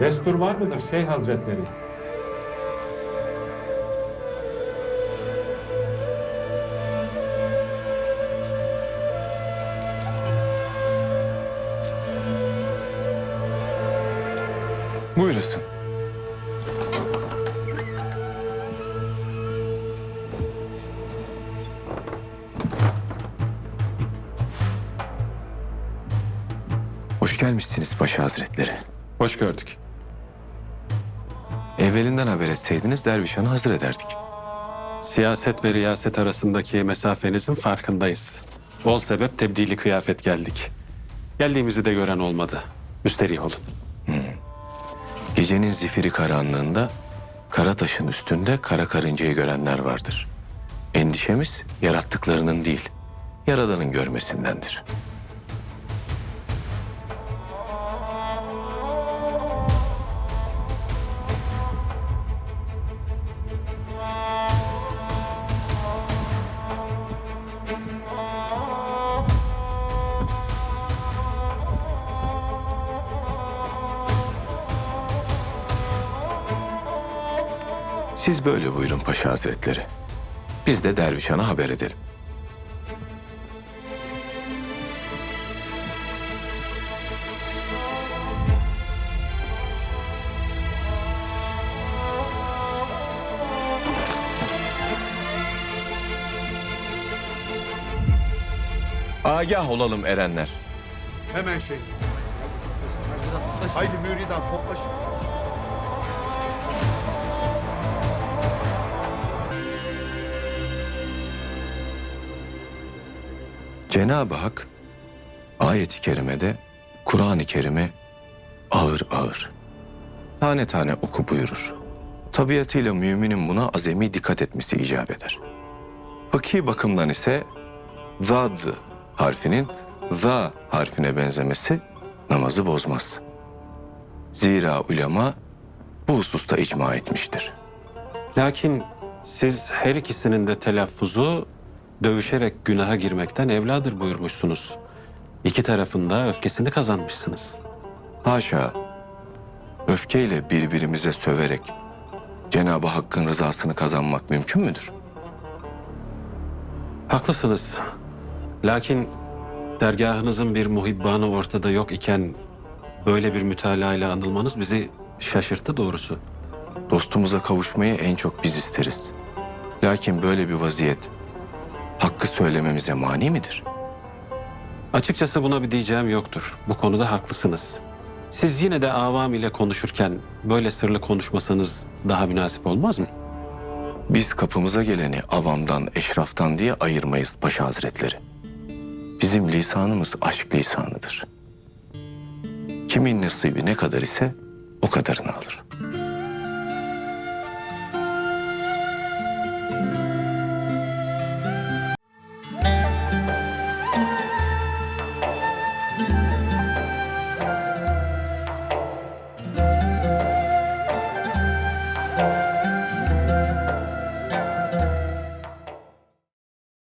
Destur var mıdır Şeyh Hazretleri? Buyurasın. Hoş gelmişsiniz Paşa Hazretleri. Hoş gördük. Evvelinden haber etseydiniz Dervişhan'ı hazır ederdik. Siyaset ve riyaset arasındaki mesafenizin farkındayız. Ol sebep tebdili kıyafet geldik. Geldiğimizi de gören olmadı. Müsterih olun. Gecenin zifiri karanlığında kara taşın üstünde kara karıncayı görenler vardır. Endişemiz yarattıklarının değil, Yaradan'ın görmesindendir. Siz böyle buyurun Paşa Hazretleri. Biz de Dervişhan'a haber edelim. Agah olalım erenler. Hemen şey. Haydi müridan toplaşın. Cenab-ı Hak ayet-i kerimede Kur'an-ı Kerim'i ağır ağır tane tane oku buyurur. Tabiatıyla müminin buna azami dikkat etmesi icap eder. Fıkhi bakımdan ise zad harfinin za harfine benzemesi namazı bozmaz. Zira ulema bu hususta icma etmiştir. Lakin siz her ikisinin de telaffuzu dövüşerek günaha girmekten evladır buyurmuşsunuz. İki tarafında öfkesini kazanmışsınız. Haşa, öfkeyle birbirimize söverek Cenab-ı Hakk'ın rızasını kazanmak mümkün müdür? Haklısınız. Lakin dergahınızın bir muhibbanı ortada yok iken böyle bir mütalaa ile anılmanız bizi şaşırttı doğrusu. Dostumuza kavuşmayı en çok biz isteriz. Lakin böyle bir vaziyet hakkı söylememize mani midir? Açıkçası buna bir diyeceğim yoktur. Bu konuda haklısınız. Siz yine de avam ile konuşurken böyle sırlı konuşmasanız daha münasip olmaz mı? Biz kapımıza geleni avamdan, eşraftan diye ayırmayız Paşa Hazretleri. Bizim lisanımız aşk lisanıdır. Kimin nasibi ne kadar ise o kadarını alır.